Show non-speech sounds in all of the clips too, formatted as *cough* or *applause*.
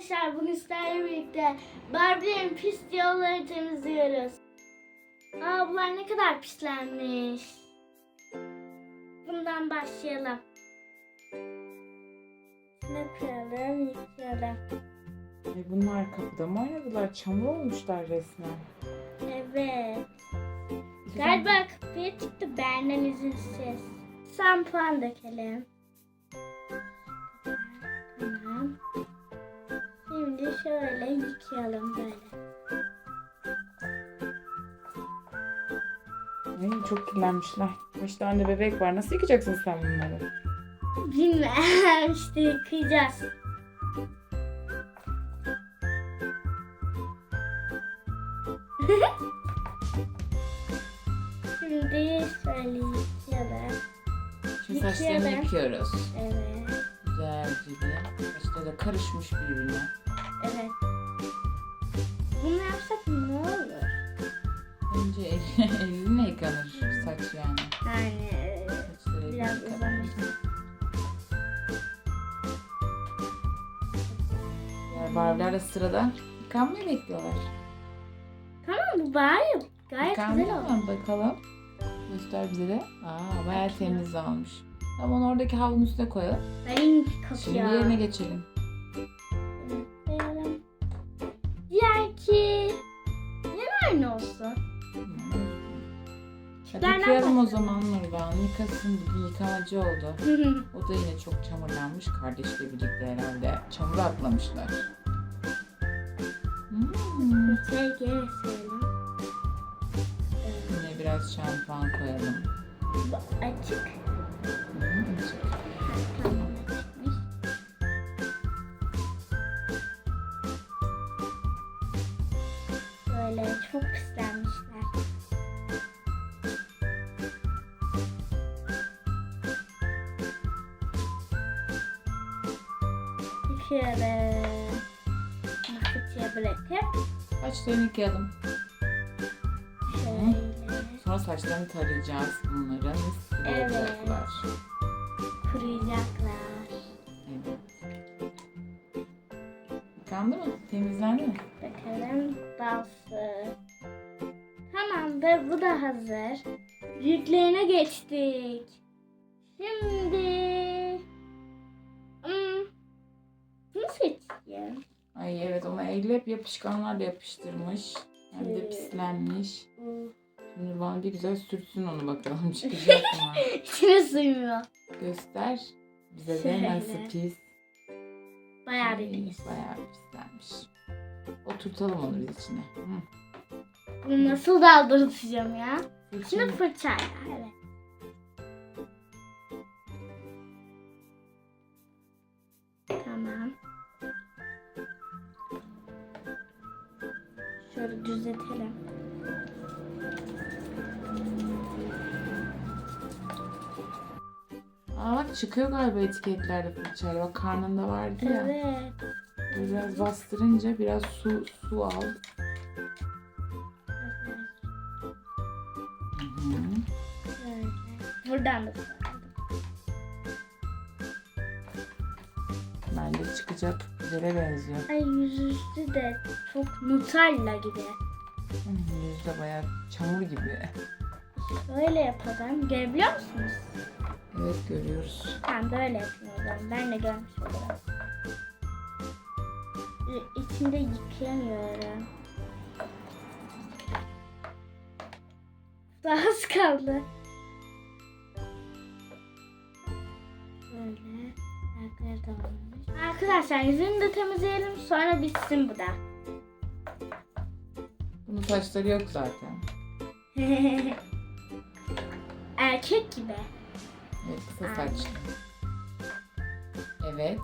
Arkadaşlar bugün sizlerle birlikte Barbie'lerin pis yolları temizliyoruz. Aa bunlar ne kadar pislenmiş. Bundan başlayalım. Ne koyalım, yıkayalım. E bunlar kapıda mı oynadılar? Çamur olmuşlar resmen. Evet. Galiba kapıya çıktı benden izinsiz. Şampuan dökelim. Tamam. Şimdi şöyle yıkayalım böyle. Ay, çok kirlenmişler. Kaç tane bebek var. Nasıl yıkacaksın sen bunları? Bilmem *laughs* işte yıkayacağız. *laughs* Şimdi şöyle yıkayalım. Şimdi saçlarını Yıkayalım. yıkıyoruz. Evet, Güzelce bir. Saçları da karışmış birbirine. Evet. Bunu yapsak ne olur? Önce el, *laughs* elinle yıkanır saç yani. Yani e, Saçları biraz yıkanır. uzamış. Diğer Barbie'ler de sırada yıkanmayı bekliyorlar. Tamam bu gayet, gayet güzel Yıkanmıyor oldu. mu? Bakalım. Göster bize de. Aa bayağı temiz almış. Tamam onu oradaki havlunun üstüne koyalım. Ay Şimdi kapıya. yerine geçelim. Ki yine aynı olsun. Hadi Ben yıkayalım o zaman Nurdan. Yıkasın bugün yıkamacı oldu. *laughs* O da yine çok çamurlanmış. Kardeşle birlikte herhalde. Çamura atlamışlar. Hmm. şey. Yine biraz şampuan koyalım. Bu açık. Hı, açık. Tamam Şöyle fıçıya bırakıp Saçlarını yıkayalım. şöyle Sonra saçlarını tarayacağız bunların. Mis gibi Evet. olacaklar. kuruyacaklar. Evet. Yıkandı mı? Temizlendi mi? Bakalım balsı. Tamam ve bu da hazır. Yüklerine geçtik. Şimdi Ay evet ona elle hep yapışkanlarla yapıştırmış. Hem de Evet. pislenmiş. Bu Şimdi bana bir güzel sürtsün onu bakalım çıkacak mı? *laughs* İçine sığmıyor. Göster. Bize de Şöyle. nasıl pis. Bayağı bir Ay, pis. Bayağı pislenmiş. Oturtalım onu biz içine. Hı. Bunu nasıl daldırtacağım ya? Şimdi fırçayla evet. Şöyle düzeltelim. Aa bak çıkıyor galiba etiketlerde fırçayla. Bak karnında vardı ya. Evet. Biraz bastırınca biraz su su al. Buradan da. Bence çıkacak güzele benziyor. Ay yüzüstü de çok Nutella gibi. Hı, Yüzü de bayağı çamur gibi. Böyle yapalım. Görebiliyor musunuz? Evet görüyoruz. Ben böyle yapıyorum. Ben de görmüş olurum. İçinde yıkayamıyorum. Daha az kaldı. Arkadaşlar yüzünü de temizleyelim sonra bitsin bu da. Bunun saçları yok zaten. *laughs* Erkek gibi. Evet kısa saçlı. Evet.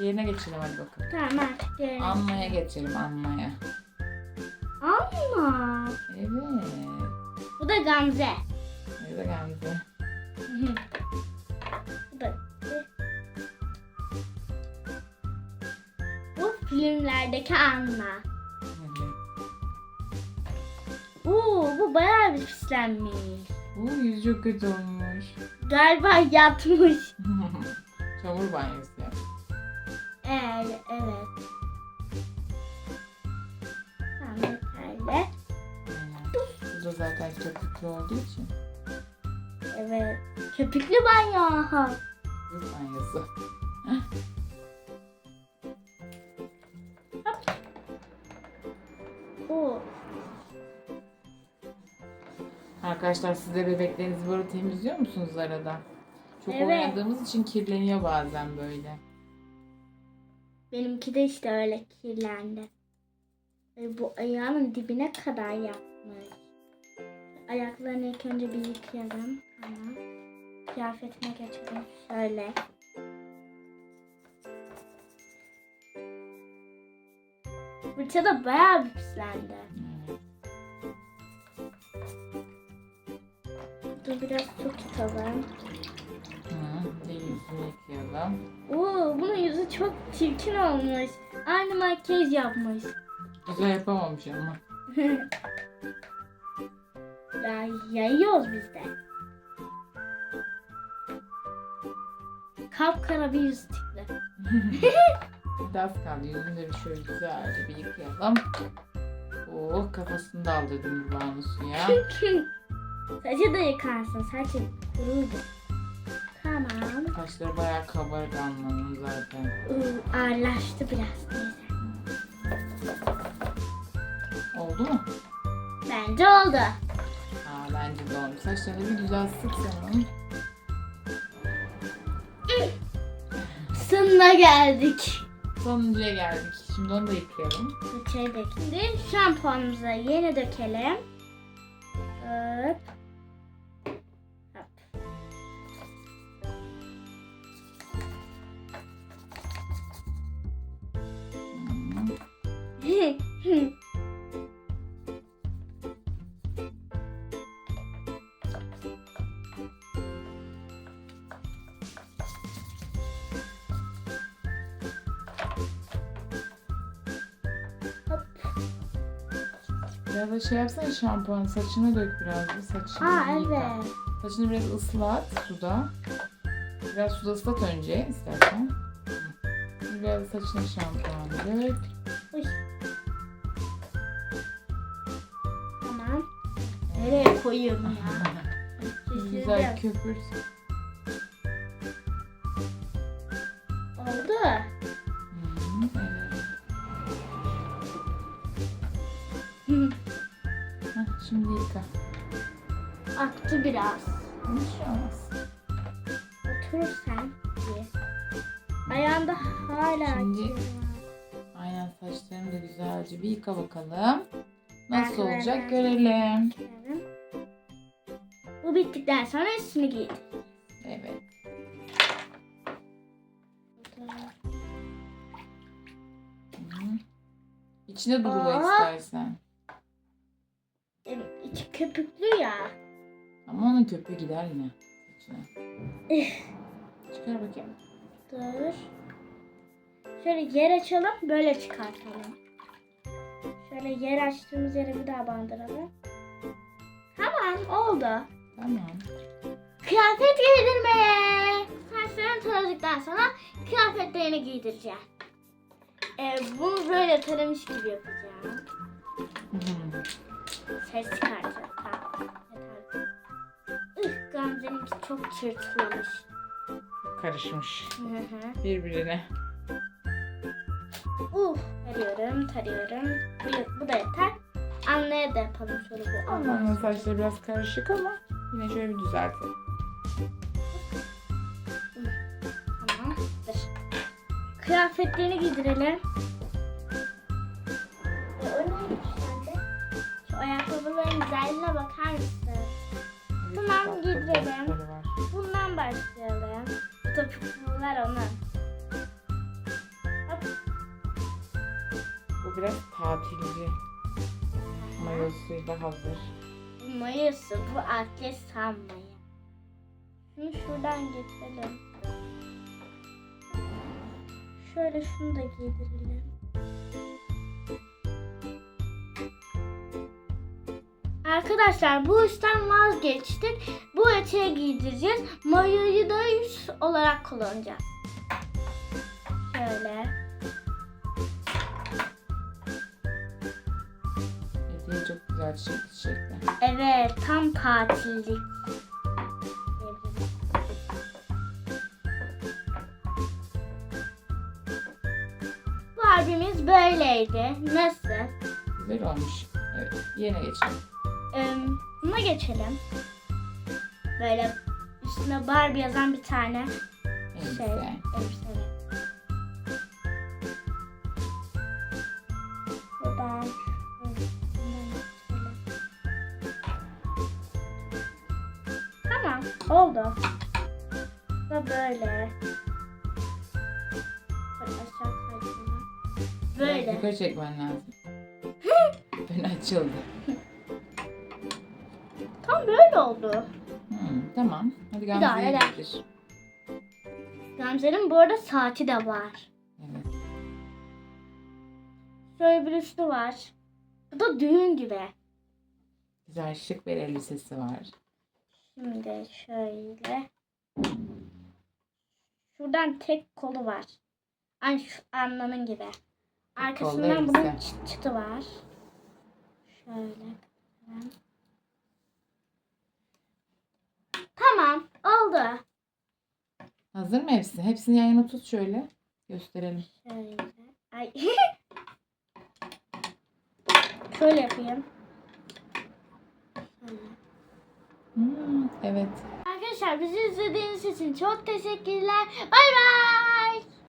Yerine geçelim hadi bakalım. Tamam artık yerine. Anmaya geçelim Anmaya. Ama. Evet. Bu da Gamze. Nerede geldi? Bu *laughs* filmlerdeki Anna. Oo, bu bayağı bir pislenmiş. Bu yüz çok kötü olmuş. Galiba yatmış. *laughs* Çamur banyosu yap. Evet, evet. Tamam, yeterli. Bu da zaten köpüklü olduğu için. Evet. Köpüklü banyo. Köpüklü banyosu. *laughs* Arkadaşlar siz de bebeklerinizi böyle temizliyor musunuz arada? Çok Evet. oynadığımız için kirleniyor bazen böyle. Benimki de işte öyle kirlendi. Ve bu ayağının dibine kadar yapmış. Ayaklarını ilk önce bir yıkayalım. Tamam. Kıyafetine geçelim. Şöyle. Fırça da bayağı bir pislendi. Dur biraz su tutalım. Hı, bir de yüzünü yıkayalım. Oo, bunun yüzü çok çirkin olmuş. Aynı makyaj yapmış. Güzel yapamamış ama. *laughs* ya yayıyoruz biz de. Kapkara bir yüz çıktı. *laughs* Biraz kaldı. Yüzünü bir şöyle güzelce bir yıkayalım. Oh kafasını da aldırdım Banu suya. Saçı da yıkarsın. Saçı kurudu. Tamam. Saçları bayağı kabarık anlamım zaten. Iı, ağırlaştı biraz neyse. Oldu mu? Bence oldu. Aa, bence de olmuş. Saçlarını bir güzel sık sen Sonuna geldik. Sonuncuya geldik. Şimdi onu da yıkayalım. Fırçayı döküldü. Şampuanımızı yeni dökelim. Hop. Biraz da şey yapsana şampuan saçına dök biraz saçını yıka. evet. Saçını biraz ıslat suda. Biraz suda ıslat önce istersen. Biraz da saçına şampuan dök. Uy. Tamam. Nereye koyuyorum ya? *laughs* Güzel Şişirdim. köpürt. Oldu. Hı, evet. Şimdi yıka. Aktı biraz. Bir şey olmaz. Otur sen. diye. Ayağında hala Şimdi- acıyor. Aynen saçlarını da güzelce bir yıka bakalım. Nasıl Ben- olacak görelim. Bu bittikten sonra üstünü giy. Evet. Hı. İçine durula Aa. istersen. Köpüklü ya. Ama onun köpüğü gider yine. *laughs* Çıkar bakayım. Dur. Şöyle yer açalım, böyle çıkartalım. Şöyle yer açtığımız yere bir daha bandıralım. Tamam, oldu. Tamam. Kıyafet giydirme. Saçlarını taradıktan sonra kıyafetlerini giydireceğim. Ee, bunu böyle taramış gibi yapacağım. Ses çıkartacağım. Çok çırtlamış. Karışmış Hı hı. birbirine. Uh, tarıyorum, tarıyorum. Bu, bu da yeter. Anlaya da yapalım şöyle bu Anlamın anlamı. saçları biraz karışık ama yine şöyle bir düzeltelim. Tamam. Dur. Kıyafetlerini giydirelim. E, o neymiş sende? Şu ayakkabıların güzelliğine bakar mısın? Tamam, var. Bundan başlayalım. Topuklular onun. Hop. Bu biraz tatilci. Mayosuyla hazır. Bu mayası, bu atlet sanmayı. Şunu şuradan getirelim. Şöyle şunu da giydirelim. Arkadaşlar bu üstten vazgeçtik. Bu eteğe giydireceğiz. Mayoyu da üst olarak kullanacağız. Şöyle. Hediye çok güzel çiçekli. Evet, tam tatillik. Bu abimiz böyleydi. Nasıl? Güzel olmuş. Evet. Yerine geçelim. Buna geçelim. Böyle üstüne Barbie yazan bir tane şey, Elbise. Buradan Tamam, oldu. Da böyle. Böyle. Yukarı çekmen lazım. *laughs* ben açıldı. Tam böyle oldu. Hmm, tamam. Hadi Gamze'ye neler? getir. Gamze'nin bu arada saati de var. Evet. Şöyle bir üstü var. Bu da düğün gibi. Güzel şık bir elbisesi var. Şimdi şöyle. Şuradan tek kolu var. Aynı şu anlamın gibi. Arkasından bunun çıt çıtı var. Şöyle. Tamam. Oldu. Hazır mı hepsi? Hepsini yan yana tut şöyle. Gösterelim. Şöyle. Ay. *laughs* Şöyle yapayım. Hmm, evet. Arkadaşlar bizi izlediğiniz için çok teşekkürler. Bay bay.